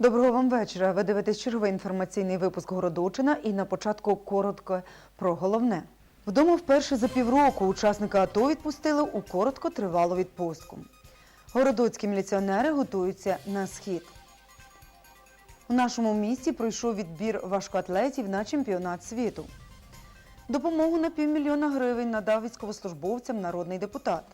Доброго вам вечора. Ви дивитесь черговий інформаційний випуск Городочина і на початку коротко про головне. Вдома вперше за півроку учасника АТО відпустили у коротко тривалу відпустку. Городоцькі міліціонери готуються на схід. У нашому місті пройшов відбір важкоатлетів на чемпіонат світу. Допомогу на півмільйона гривень надав військовослужбовцям народний депутат.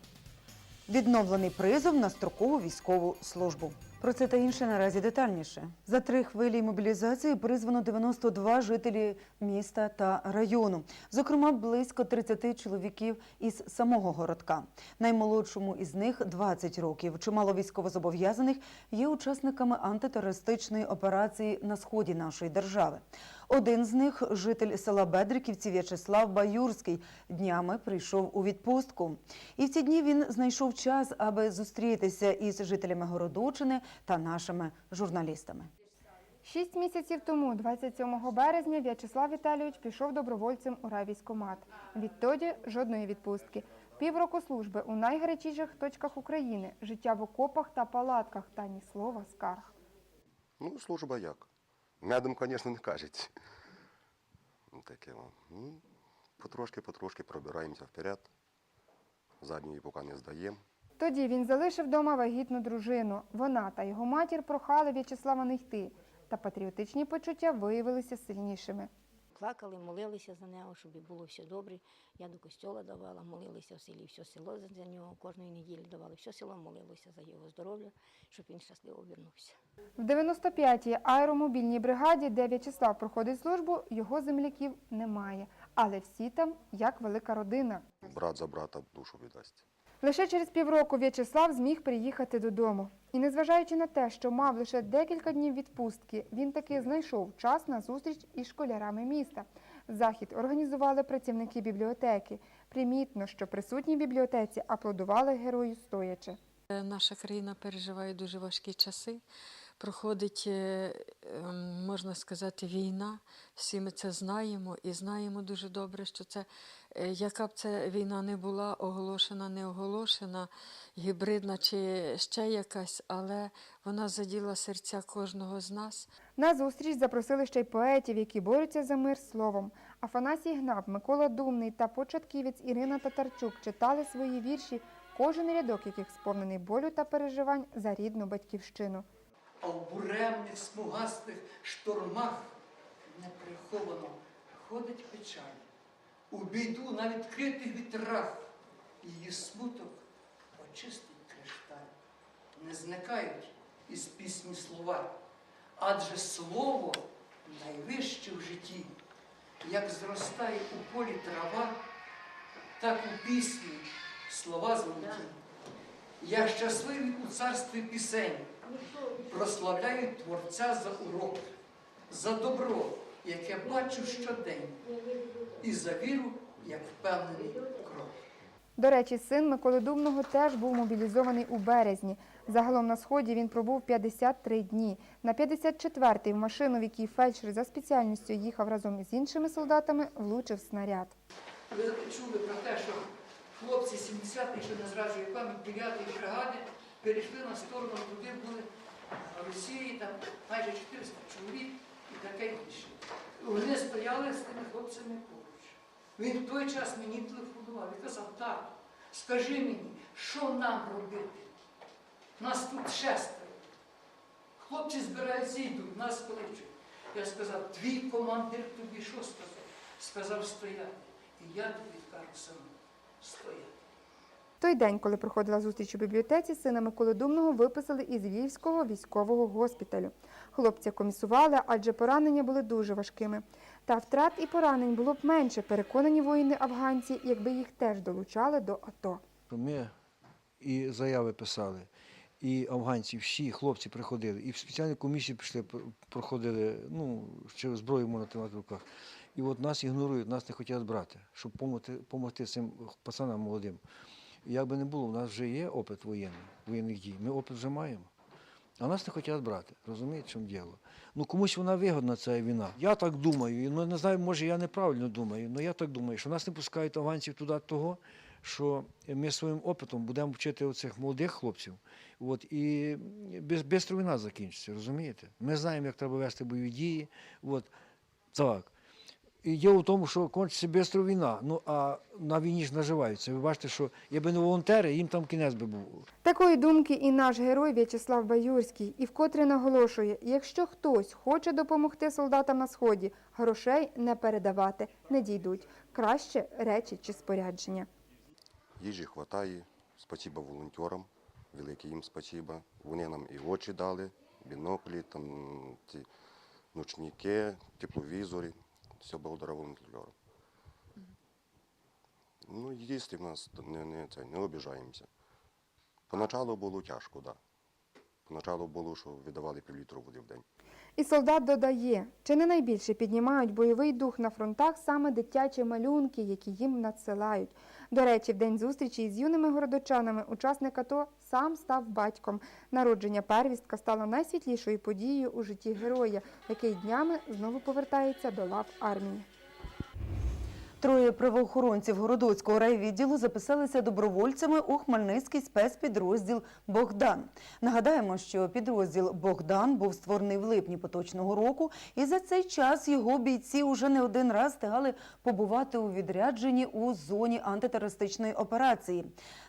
Відновлений призов на строкову військову службу. Про це та інше наразі детальніше. За три хвилі мобілізації призвано 92 жителі міста та району. Зокрема, близько 30 чоловіків із самого городка. Наймолодшому із них 20 років. Чимало військовозобов'язаних є учасниками антитерористичної операції на сході нашої держави. Один з них, житель села Бедриківці В'ячеслав Баюрський, днями прийшов у відпустку. І в ці дні він знайшов час, аби зустрітися із жителями Городочини та нашими журналістами. Шість місяців тому, 27 березня, В'ячеслав Віталійович пішов добровольцем у райвійськомат. Відтоді жодної відпустки. Півроку служби у найгарячіших точках України, життя в окопах та палатках та ні слова скарг. Ну, служба як? Медом, звісно, не кажуть. Ну, Таке. Ну, потрошки-потрошки пробираємося вперед. Задньої поки не здаємо. Тоді він залишив вдома вагітну дружину. Вона та його матір прохали В'ячеслава не йти. Та патріотичні почуття виявилися сильнішими. Плакали, молилися за нього, щоб і було все добре. Я до костьола давала, молилися в селі, все село за- за нього, кожної неділі давали, все село молилося за його здоров'я, щоб він щасливо вернувся. В 95-й аеромобільній бригаді, де В'ячеслав проходить службу, його земляків немає. Але всі там як велика родина. Брат за брата душу віддасть. Лише через півроку В'ячеслав зміг приїхати додому. І незважаючи на те, що мав лише декілька днів відпустки, він таки знайшов час на зустріч із школярами міста. Захід організували працівники бібліотеки. Примітно, що присутні в бібліотеці аплодували герою стоячи. Е, Наша країна переживає дуже важкі часи. Проходить, е, ем, можна сказати, війна. Всі ми це знаємо і знаємо дуже добре, що це, яка б це війна не була, оголошена, не оголошена, гібридна чи ще якась, але вона заділа серця кожного з нас. На зустріч запросили ще й поетів, які борються за мир словом. Афанасій Гнаб, Микола Думний та початківець Ірина Татарчук читали свої вірші, кожен рядок яких сповнений болю та переживань за рідну батьківщину. а в буремних смугастих штормах неприховано ходить печаль. У біду на відкритих вітрах її смуток очистить кришталь. Не зникають із пісні слова, адже слово найвище в житті, як зростає у полі трава, так у пісні слова золоті. Я щасливий у царстві пісень, прославляю Творця за урок, за добро, яке бачу щодень, і за віру, як впевнений крок. До речі, син Миколи Думного теж був мобілізований у березні. Загалом на сході він пробув 53 дні. На 54-й в машину, в якій фельдшер за спеціальністю їхав разом з іншими солдатами, влучив снаряд. Ви чули про те, що хлопці 70-ї, що не зраджує пам'ять 9-ї бригади, перейшли на сторону, туди були в Росії, там майже 400 чоловік і таке інше. Вони стояли з тими хлопцями поруч. Він в той час мені телефонував і казав, так, скажи мені, що нам робити? Нас тут шестеро. Хлопці збираються йдуть, нас кличуть. Я сказав, твій командир тобі що сказав? Сказав стояти. І я тобі кажу сам стояти. Той день, коли проходила зустріч у бібліотеці, сина Миколи Думного виписали із Львівського військового госпіталю. Хлопця комісували, адже поранення були дуже важкими. Та втрат і поранень було б менше, переконані воїни-афганці, якби їх теж долучали до АТО. Ми і заяви писали, і афганці, всі хлопці приходили, і в спеціальні комісії пішли, проходили, ну, чи зброю можна тримати в руках. І от нас ігнорують, нас не хочуть брати, щоб допомогти цим пацанам молодим. Як би не було, у нас вже є опит воєнний, воєнних дій, ми опит вже маємо. А нас не хочуть брати, розумієте, в чому діло? Ну комусь вона вигодна, ця війна. Я так думаю, ну не знаю, може я неправильно думаю, але я так думаю, що нас не пускають афганців туди того, що ми своїм опитом будемо вчити оцих молодих хлопців. От, і без, без війна закінчиться, розумієте? Ми знаємо, як треба вести бойові дії. От, так. І діло в тому, що кончиться швидко війна. Ну а на війні ж наживаються. Ви бачите, що якби не волонтери, їм там кінець би був. Такої думки і наш герой В'ячеслав Баюрський, і вкотре наголошує: якщо хтось хоче допомогти солдатам на сході, грошей не передавати, не дійдуть. Краще речі чи спорядження. Їжі хватає. Спасіба волонтерам. Велике їм спасіба. Вони нам і очі дали, біноклі, там ці ночники, тепловізори. Все благодаря волонтерам. Ну, їсти в нас не, не, це, не обіжаємося. Поначалу було тяжко, так. Да. Поначалу було, що віддавали пів літру води в день. І солдат додає, чи не найбільше піднімають бойовий дух на фронтах саме дитячі малюнки, які їм надсилають. До речі, в день зустрічі із юними городочанами учасник АТО сам став батьком. Народження первістка стало найсвітлішою подією у житті героя, який днями знову повертається до лав армії. Троє правоохоронців Городоцького райвідділу записалися добровольцями у Хмельницький спецпідрозділ Богдан. Нагадаємо, що підрозділ Богдан був створений в липні поточного року, і за цей час його бійці уже не один раз встигали побувати у відрядженні у зоні антитерористичної операції.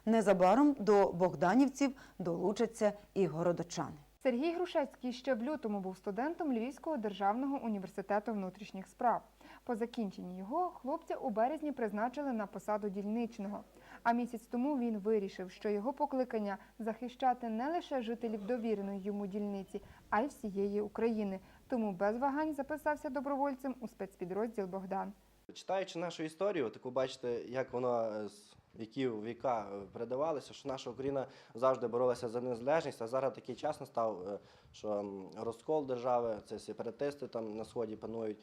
Незабаром до богданівців долучаться і городочани. Сергій Грушецький ще в лютому був студентом Львівського державного університету внутрішніх справ. По закінченні його хлопця у березні призначили на посаду дільничного. А місяць тому він вирішив, що його покликання захищати не лише жителів довіреної йому дільниці, а й всієї України. Тому без вагань записався добровольцем у спецпідрозділ Богдан. Читаючи нашу історію, таку бачите, як воно е, з віків віка е, передавалося, що наша Україна завжди боролася за незалежність, а зараз такий час настав, е, що розкол держави, це сепаратисти там на сході панують.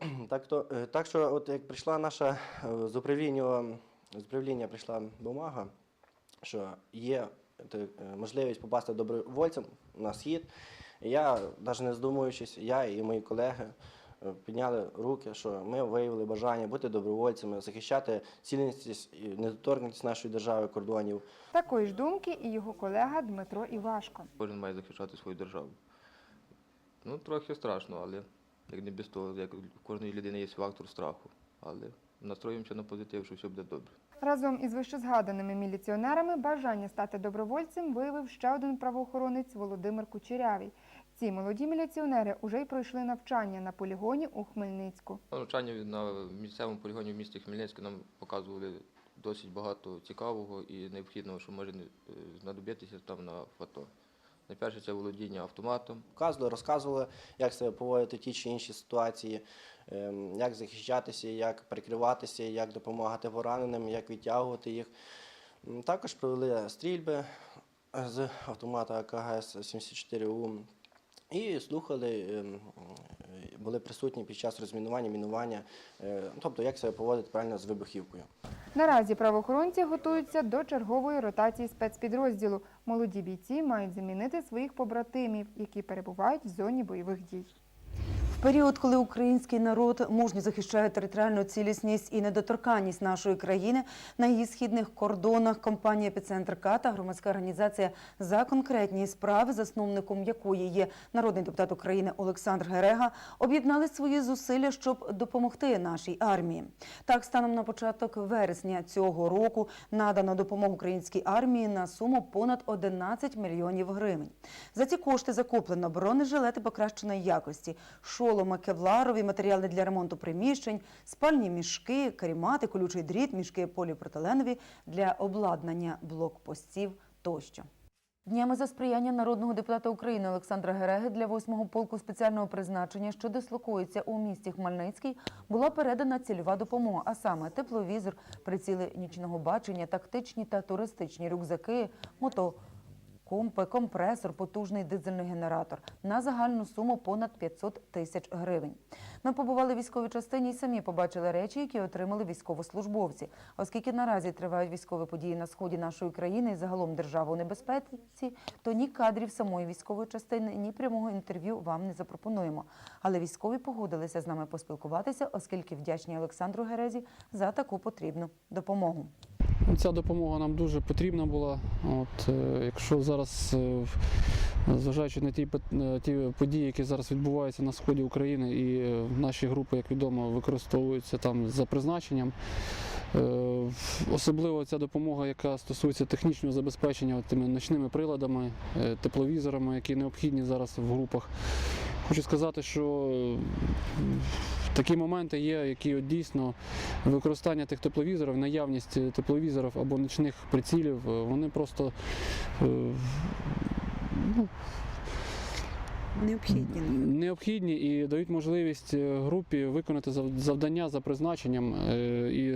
Так, то, е, так що, от як прийшла наша е, з управління, з управління прийшла бумага, що є е, можливість попасти добровольцем на схід. Я, навіть не здумуючись, я і мої колеги підняли руки, що ми виявили бажання бути добровольцями, захищати цілісність і недоторкність нашої держави, кордонів. Такої ж думки і його колега Дмитро Івашко. Кожен має захищати свою державу. Ну, трохи страшно, але як не без того, як у кожної людини є фактор страху. Але настроїмося на позитив, що все буде добре. Разом із вищезгаданими міліціонерами бажання стати добровольцем виявив ще один правоохоронець Володимир Кучерявий. Ці молоді міліціонери уже й пройшли навчання на полігоні у Хмельницьку. Навчання на місцевому полігоні в місті Хмельницьке нам показували досить багато цікавого і необхідного, що може е, знадобитися там на фото. Найперше це володіння автоматом, Вказували, розказували, як себе поводити ті чи інші ситуації, ем, як захищатися, як прикриватися, як допомагати пораненим, як відтягувати їх. Також провели стрільби з автомата АКГС-74У і слухали, ем, були присутні під час розмінування, мінування, е, тобто як себе поводити правильно з вибухівкою. Наразі правоохоронці готуються до чергової ротації спецпідрозділу. Молоді бійці мають замінити своїх побратимів, які перебувають в зоні бойових дій. Період, коли український народ мужньо захищає територіальну цілісність і недоторканність нашої країни на її східних кордонах, компанія «Епіцентр К» та громадська організація за конкретні справи, засновником якої є народний депутат України Олександр Герега, об'єднали свої зусилля, щоб допомогти нашій армії. Так, станом на початок вересня цього року надано допомогу українській армії на суму понад 11 мільйонів гривень. За ці кошти закуплено бронежилети покращеної якості, шоломи, кевларові, матеріали для ремонту приміщень, спальні мішки, карімати, колючий дріт, мішки поліпропиленові для обладнання блокпостів тощо. Днями за сприяння народного депутата України Олександра Гереги для 8-го полку спеціального призначення, що дислокується у місті Хмельницький, була передана цільова допомога, а саме тепловізор, приціли нічного бачення, тактичні та туристичні рюкзаки, мото. Компи, компресор, потужний дизельний генератор на загальну суму понад 500 тисяч гривень. Ми побували в військовій частині і самі побачили речі, які отримали військовослужбовці. Оскільки наразі тривають військові події на сході нашої країни і загалом держава у небезпеці, то ні кадрів самої військової частини, ні прямого інтерв'ю вам не запропонуємо. Але військові погодилися з нами поспілкуватися, оскільки вдячні Олександру Герезі за таку потрібну допомогу. Ця допомога нам дуже потрібна була. От, е, якщо зараз, е, зважаючи на ті, ті події, які зараз відбуваються на сході України, і е, наші групи, як відомо, використовуються там за призначенням. Особливо ця допомога, яка стосується технічного забезпечення тими ночними приладами, тепловізорами, які необхідні зараз в групах. Хочу сказати, що такі моменти є, які от дійсно використання тих тепловізорів, наявність е, тепловізорів або нічних прицілів, е, вони просто е, ну, Необхідні. необхідні і дають можливість групі виконати зав- завдання за призначенням і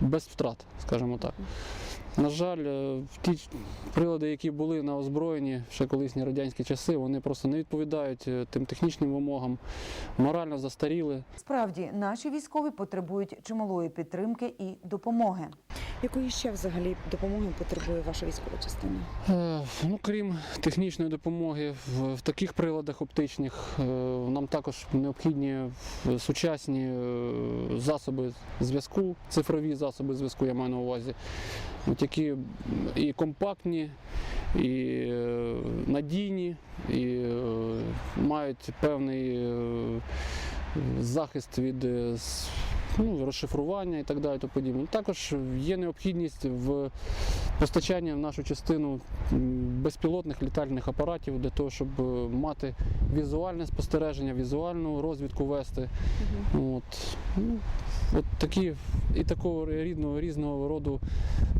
без втрат, скажімо так. На жаль, е, ті прилади, які були на озброєнні ще колисні радянські часи, вони просто не відповідають е, тим технічним вимогам, морально застаріли. Справді, наші військові потребують чималої підтримки і допомоги. Якої ще взагалі допомоги потребує ваша військова частина? Е, Ну, крім технічної допомоги в, в таких приладах оптичних, е, нам також необхідні сучасні е, засоби зв'язку, цифрові засоби зв'язку, я маю на увазі, от які і компактні, і е, надійні, і е, мають певний е, захист від ну, розшифрування і так далі. то подібне. Також є необхідність в постачання в нашу частину безпілотних літальних апаратів для того, щоб е, мати візуальне спостереження, візуальну розвідку вести. От, ну, от такі і такого рідного різного роду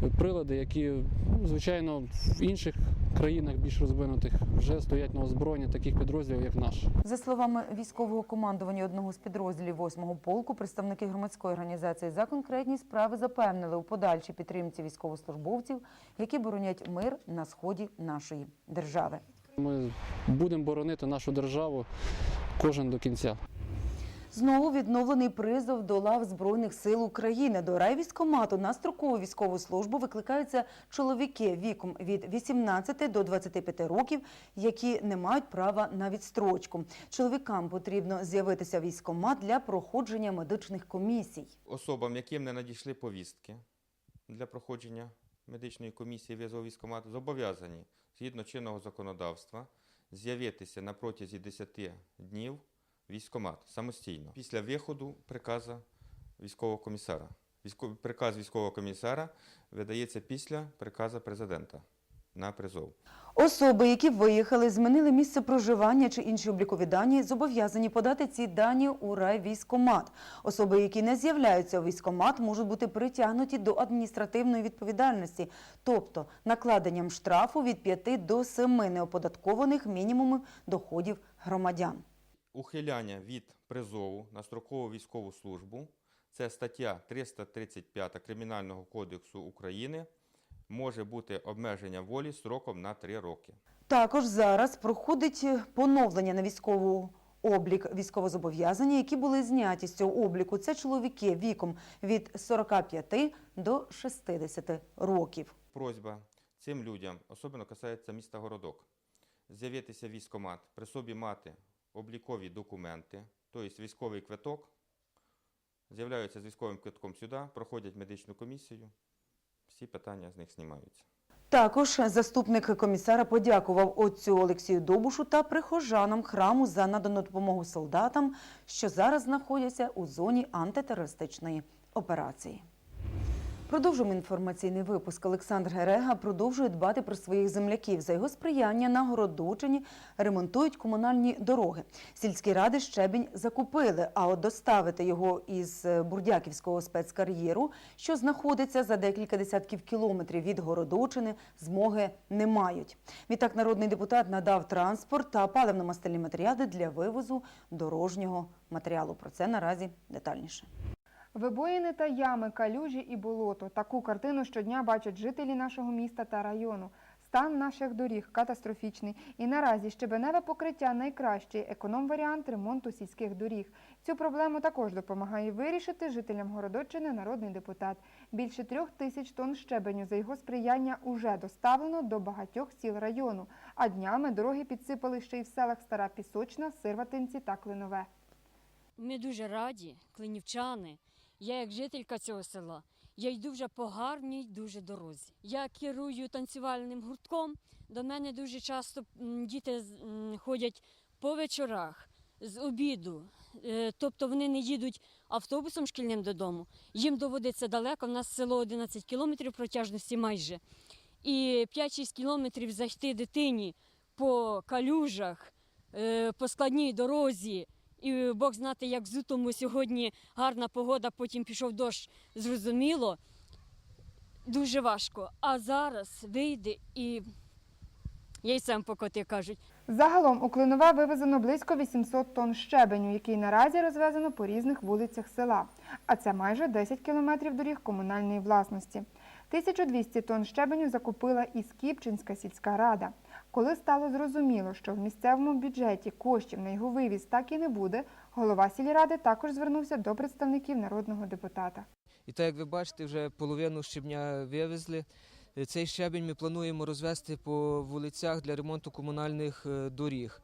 е, прилади, які, ну, звичайно, в інших країнах більш розвинутих вже стоять на озброєнні таких підрозділів, як наш. За словами військового командування одного з підрозділів 8-го полку, представники громадської організації за конкретні справи запевнили у подальшій підтримці військовослужбовців, які боронять мир на сході нашої держави. Ми будемо боронити нашу державу кожен до кінця. Знову відновлений призов до лав Збройних сил України. До райвійськкомату на строкову військову службу викликаються чоловіки віком від 18 до 25 років, які не мають права на відстрочку. Чоловікам потрібно з'явитися в військкомат для проходження медичних комісій. особам, яким не надійшли повістки для проходження медичної комісії в'язового військкомату, зобов'язані згідно чинного законодавства з'явитися на протязі 10 днів в військкомат самостійно після виходу приказу військового комісара. Військовий приказ військового комісара видається після приказу президента на призов. Особи, які виїхали, змінили місце проживання чи інші облікові дані, зобов'язані подати ці дані у райвійськкомат. Особи, які не з'являються у військкомат, можуть бути притягнуті до адміністративної відповідальності, тобто накладенням штрафу від 5 до 7 неоподаткованих мінімумів доходів громадян. Ухиляння від призову на строкову військову службу це стаття 335 Кримінального кодексу України. Може бути обмеження волі строком на 3 роки. Також зараз проходить поновлення на військову облік військовозобов'язані, які були зняті з цього обліку. Це чоловіки віком від 45 до 60 років. Просьба цим людям, особливо касається міста Городок, з'явитися в військкомат, при собі мати облікові документи, тобто військовий квиток, з'являються з військовим квитком сюди, проходять медичну комісію, всі питання з них знімаються. Також заступник комісара подякував отцю Олексію Добушу та прихожанам храму за надану допомогу солдатам, що зараз знаходяться у зоні антитерористичної операції. Продовжуємо інформаційний випуск. Олександр Герега продовжує дбати про своїх земляків. За його сприяння на Городочині ремонтують комунальні дороги. Сільські ради щебінь закупили, а от доставити його із е, Бурдяківського спецкар'єру, що знаходиться за декілька десятків кілометрів від Городочини, змоги не мають. Відтак народний депутат надав транспорт та паливно-мастильні матеріали для вивозу дорожнього матеріалу. Про це наразі детальніше. Вибоїни та ями, калюжі і болото. Таку картину щодня бачать жителі нашого міста та району. Стан наших доріг катастрофічний. І наразі щебеневе покриття найкращий економ-варіант ремонту сільських доріг. Цю проблему також допомагає вирішити жителям Городоччини народний депутат. Більше трьох тисяч тонн щебеню за його сприяння уже доставлено до багатьох сіл району. А днями дороги підсипали ще й в селах Стара Пісочна, Сирватинці та Клинове. Ми дуже раді, клинівчани. Я як жителька цього села. Я йду вже по гарній дуже дорозі. Я керую танцювальним гуртком. До мене дуже часто діти ходять по вечорах з обіду. Е, Тобто вони не їдуть автобусом шкільним додому. Їм доводиться далеко. У нас село 11 кілометрів протяжності майже. І 5-6 кілометрів зайти дитині по калюжах, е, по складній дорозі. І Бог знати, як зутому сьогодні гарна погода, потім пішов дощ, зрозуміло. Дуже важко. А зараз вийде і яйцем покоти кажуть. Загалом у Клинове вивезено близько 800 тонн щебеню, який наразі розвезено по різних вулицях села. А це майже 10 кілометрів доріг комунальної власності. 1200 тонн щебеню закупила і Скіпчинська сільська рада. Коли стало зрозуміло, що в місцевому бюджеті коштів на його вивіз так і не буде, голова сільради також звернувся до представників народного депутата. І так, як ви бачите, вже половину щебня вивезли. Цей щебінь ми плануємо розвести по вулицях для ремонту комунальних е, доріг.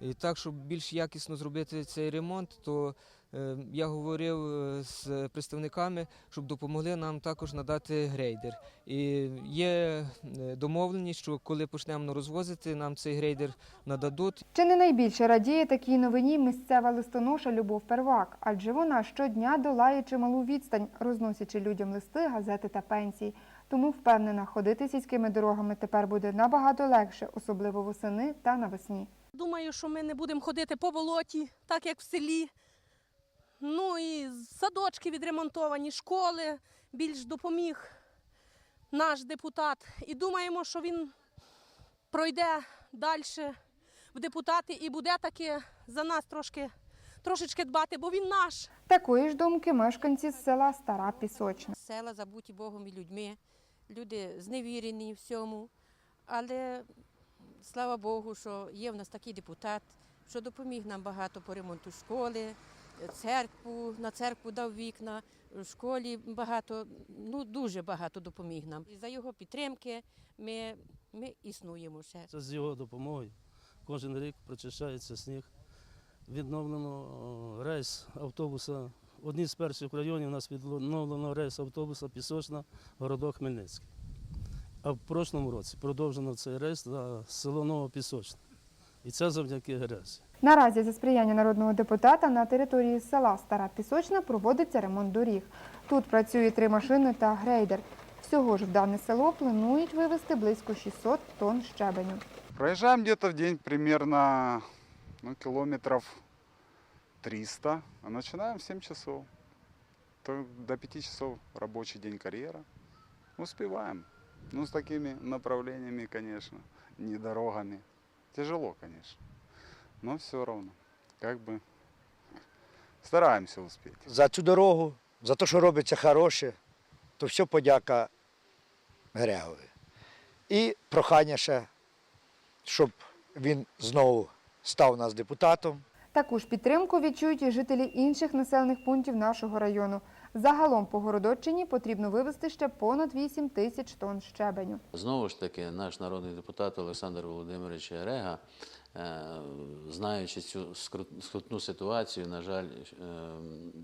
І так, щоб більш якісно зробити цей ремонт, то е, я говорив е, з представниками, щоб допомогли нам також надати грейдер. І є е, домовленість, що коли почнемо розвозити, нам цей грейдер нададуть. Чи не найбільше радіє такій новині місцева листоноша Любов Первак, адже вона щодня долає чималу відстань, розносячи людям листи, газети та пенсії. Тому впевнена, ходити сільськими дорогами тепер буде набагато легше, особливо восени та навесні. Думаю, що ми не будемо ходити по болоті, так як в селі. Ну і садочки відремонтовані, школи більш допоміг наш депутат. І думаємо, що він пройде далі в депутати і буде таки за нас трошки, трошечки дбати, бо він наш. Такої ж думки мешканці з села Стара Пісочна. Села забуті Богом і людьми, люди зневірені всьому. Але слава Богу, що є в нас такий депутат, що допоміг нам багато по ремонту школи, церкву, на церкву дав вікна, в школі багато, ну дуже багато допоміг нам. І за його підтримки ми, ми існуємо ще. Це з його допомогою. Кожен рік прочищається сніг. Відновлено рейс автобуса. Одні з перших районів у нас відновлено рейс автобуса Пісочна, городок Хмельницький. А в прошлому році продовжено цей рейс на село Новопісочне. І це завдяки ГРЕС. Наразі за сприяння народного депутата на території села Стара Пісочна проводиться ремонт доріг. Тут працює три машини та грейдер. Всього ж в дане село планують вивезти близько 600 тонн щебеню. Проезжаем где-то в день примерно ну, километров 300, а начинаем в 7 часов. То до 5 часов рабочий день карьера. Успеваем. Ну, с такими направлениями, конечно, не дорогами. Тяжело, конечно. Но все равно, как бы стараемся успеть. за цю дорогу, за те, що робиться хороше, то все подяка Грегові. І прохання ще, щоб він знову став нас депутатом. Таку ж підтримку відчують і жителі інших населених пунктів нашого району. Загалом по Городоччині потрібно вивезти ще понад 8 тисяч тонн щебеню. Знову ж таки, наш народний депутат Олександр Володимирович Рега, е, знаючи цю скрут- скрутну ситуацію, на жаль, е,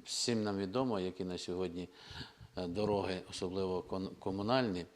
всім нам відомо, які на сьогодні е, дороги, особливо комунальні.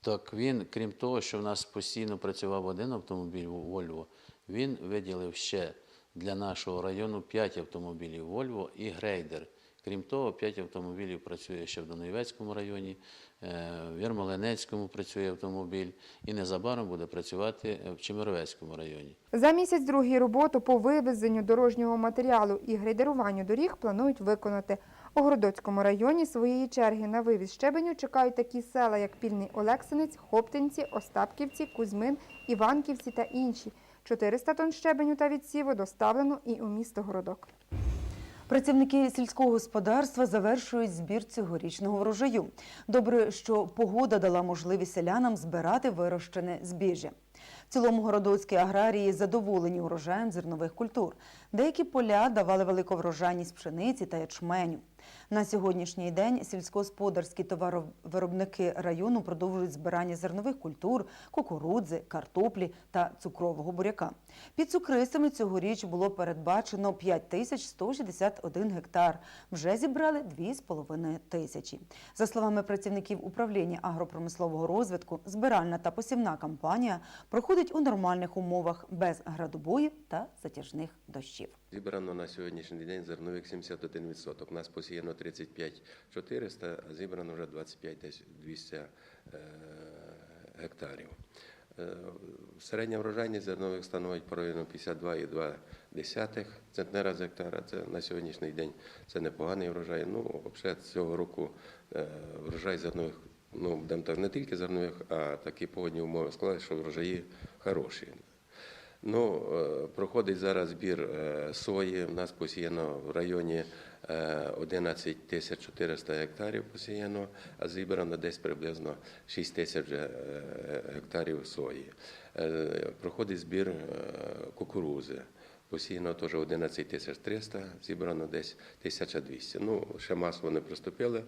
Так він, крім того, що в нас постійно працював один автомобіль Вольво, він виділив ще для нашого району 5 автомобілів Вольво і грейдер. Крім того, 5 автомобілів працює ще в Доноєвецькому районі, е, в Ярмолинецькому працює автомобіль і незабаром буде працювати в Чемеровецькому районі. За місяць другий роботу по вивезенню дорожнього матеріалу і грейдеруванню доріг планують виконати. У Городоцькому районі своєї черги на вивіз щебеню чекають такі села, як Пільний Олексинець, Хоптинці, Остапківці, Кузьмин, Іванківці та інші. 400 тонн щебеню та відсіву доставлено і у місто Городок. Працівники сільського господарства завершують збір цьогорічного врожаю. Добре, що погода дала можливість селянам збирати вирощене збіжжя. В цілому городоцькі аграрії задоволені урожаєм зернових культур. Деякі поля давали велику врожайність пшениці та ячменю. На сьогоднішній день сільськогосподарські товаровиробники району продовжують збирання зернових культур, кукурудзи, картоплі та цукрового буряка. Під цукристами цьогоріч було передбачено 5161 гектар. Вже зібрали 2,5 тисячі. За словами працівників управління агропромислового розвитку, збиральна та посівна кампанія проходить у нормальних умовах без градобоїв та затяжних дощів. Зібрано на сьогоднішній день зернових 71%. У нас посіяно 35 400, а зібрано вже 25 десь 200 е, гектарів. Е, Середня врожайність зернових становить порівняно 52,2 центнера з гектара. Це на сьогоднішній день це непоганий врожай. Ну, взагалі цього року е, врожай зернових, ну, не тільки зернових, а такі погодні умови склали, що врожаї хороші. Ну, е, проходить зараз збір е, сої. У нас посіяно в районі е, 11 тисяч 400 гектарів посіяно, а зібрано десь приблизно 6 тисяч е, гектарів сої. Е, Проходить збір е, кукурузи. Посіяно теж 11 тисяч 300, зібрано десь 1200. Ну, ще масово не приступили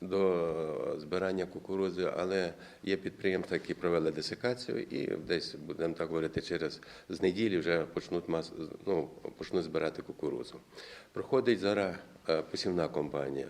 до збирання кукурудзи, але є підприємства, які провели десикацію і десь, будемо так говорити, через з неділі вже почнуть, мас, ну, почнуть збирати кукурузу. Проходить зараз е, посівна компанія.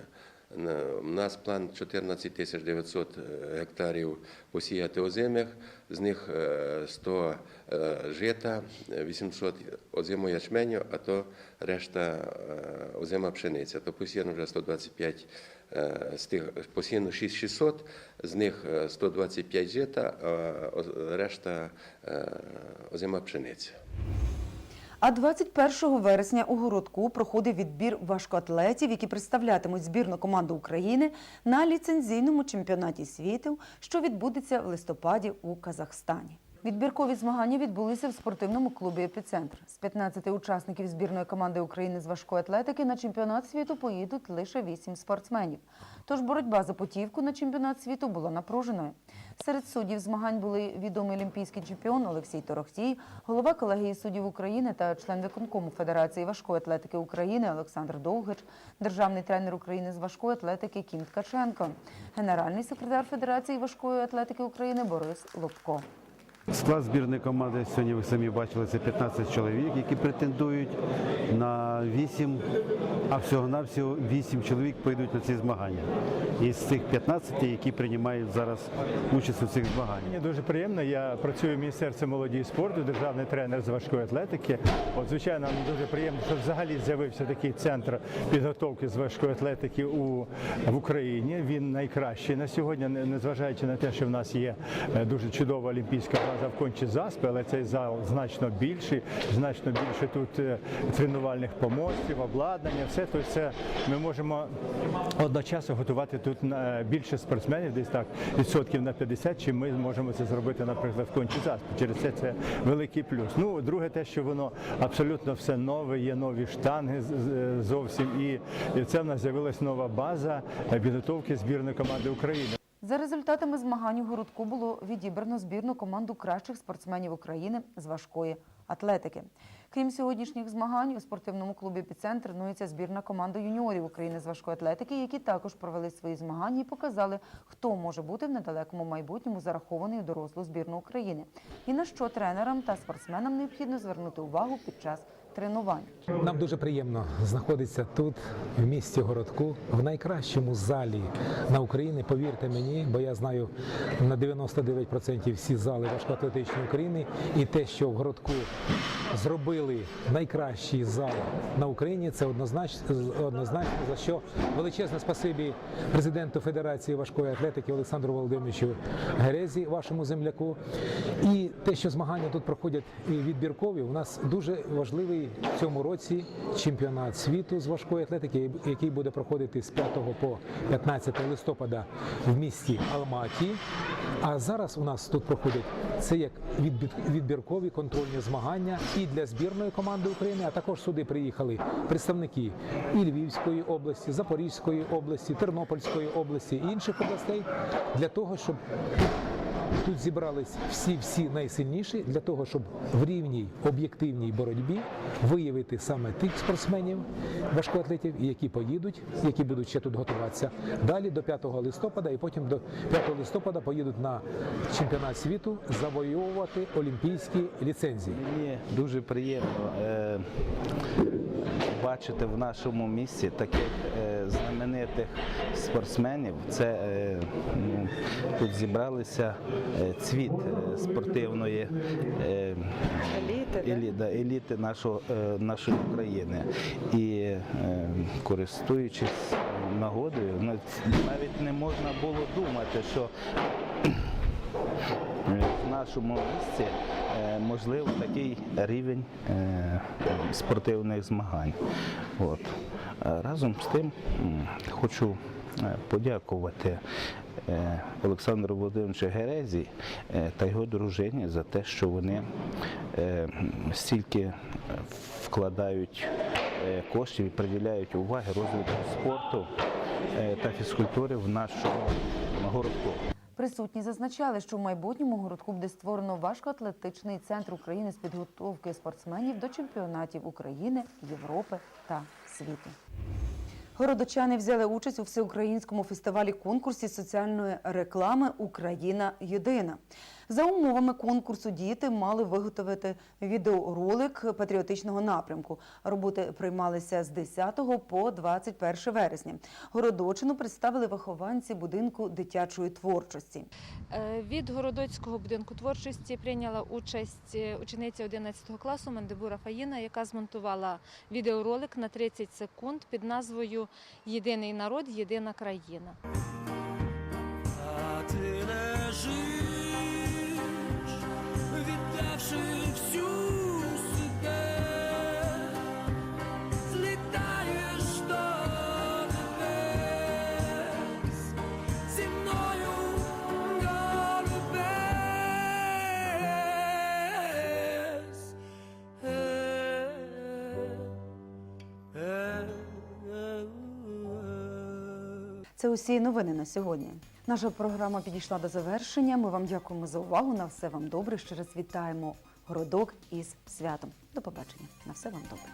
У нас план 14 тисяч 900 гектарів посіяти озимих, з них е, 100 е, жита, 800 озимого ячменю, а то решта е, озима пшениця. То посіяно вже 125 е, з тих посіяно 6600, з них е, 125 жита, а решта е, озима пшениця. А 21 вересня у городку проходив відбір важкоатлетів, які представлятимуть збірну команду України на ліцензійному чемпіонаті світу, що відбудеться в листопаді у Казахстані. Відбіркові змагання відбулися в спортивному клубі «Епіцентр». З 15 учасників збірної команди України з важкої атлетики на чемпіонат світу поїдуть лише 8 спортсменів. Тож боротьба за путівку на чемпіонат світу була напруженою. Серед суддів змагань були відомий олімпійський чемпіон Олексій Торохтій, голова колегії суддів України та член виконкому Федерації важкої атлетики України Олександр Довгич, державний тренер України з важкої атлетики Кім Ткаченко, генеральний секретар Федерації важкої атлетики України Борис Лобко. Склад збірної команди сьогодні ви самі бачили, це 15 чоловік, які претендують на 8, а всього-навсього 8 чоловік поїдуть на ці змагання. Із цих 15, які приймають зараз участь у цих змаганнях. Мені дуже приємно. Я працюю в Міністерстві молоді і спорту, державний тренер з важкої атлетики. От, звичайно, мені дуже приємно, що взагалі з'явився такий центр підготовки з важкої атлетики у, в Україні. Він найкращий на сьогодні, незважаючи на те, що в нас є е, дуже чудова олімпійська база в кончі заспи, але цей зал значно більший, значно більше тут е, тренувальних помостів, обладнання, все. Тобто це ми можемо одночасно готувати тут на більше спортсменів, десь так відсотків на 50, чим ми можемо це зробити, наприклад, в кончі заспи. Через це це великий плюс. Ну, друге, те, що воно абсолютно все нове, є нові штанги з- зовсім, і це в нас з'явилась нова база е, підготовки збірної команди України. За результатами змагань у городку було відібрано збірну команду кращих спортсменів України з важкої атлетики. Крім сьогоднішніх змагань, у спортивному клубі «Епіцентр» тренується збірна команда юніорів України з важкої атлетики, які також провели свої змагання і показали, хто може бути в недалекому майбутньому зарахований у дорослу збірну України, і на що тренерам та спортсменам необхідно звернути увагу під час тренувань. Нам дуже приємно знаходитися тут, в місті Городку, в найкращому залі на Україні. Повірте мені, бо я знаю на 99% всі зали важкоатлетичної України, і те, що в Городку зробили найкращий зал на Україні, це однозначно, однозначно за що величезне спасибі президенту Федерації важкої атлетики Олександру Володимировичу Герезі, вашому земляку. І те, що змагання тут проходять і відбіркові, у нас дуже важливий в цьому році чемпіонат світу з важкої атлетики, який буде проходити з 5 по 15 листопада в місті Алматі. А зараз у нас тут проходять це як відбіркові контрольні змагання і для збірної команди України, а також сюди приїхали представники і Львівської області, Запорізької області, Тернопільської області і інших областей для того, щоб тут зібрались всі всі найсильніші для того, щоб в рівній об'єктивній боротьбі виявити саме тих спортсменів, важкоатлетів, які поїдуть, які будуть ще тут готуватися. Далі до 5 листопада, і потім до 5 листопада поїдуть на чемпіонат світу завоювати олімпійські ліцензії. Мені дуже приємно е, бачити в нашому місті таких е, знаменитих спортсменів. Це е, тут зібралися е, цвіт е, спортивної е, Еліти, да, еліти нашого, нашої України. І користуючись нагодою, навіть не можна було думати, що в нашому місті е, можливо такий рівень спортивних змагань. От. Разом з тим хочу подякувати Олександру Володимировичу Герезі е, та його дружині за те, що вони е, стільки вкладають е, коштів і приділяють уваги розвитку спорту е, та фізкультури в нашому городку. Присутні зазначали, що в майбутньому городку буде створено важкоатлетичний центр України з підготовки спортсменів до чемпіонатів України, Європи та світу. Городочани взяли участь у всеукраїнському фестивалі конкурсі соціальної реклами Україна єдина. За умовами конкурсу діти мали виготовити відеоролик патріотичного напрямку. Роботи приймалися з 10 по 21 вересня. Городочину представили вихованці будинку дитячої творчості. Е, Від Городоцького будинку творчості прийняла участь е, учениця 11 класу Мандибура Фаїна, яка змонтувала відеоролик на 30 секунд під назвою Єдиний народ, єдина країна. А ти лежиш, Це усі новини на сьогодні. Наша програма підійшла до завершення. Ми вам дякуємо за увагу. На все вам добре. Ще раз вітаємо городок із святом. До побачення. На все вам добре.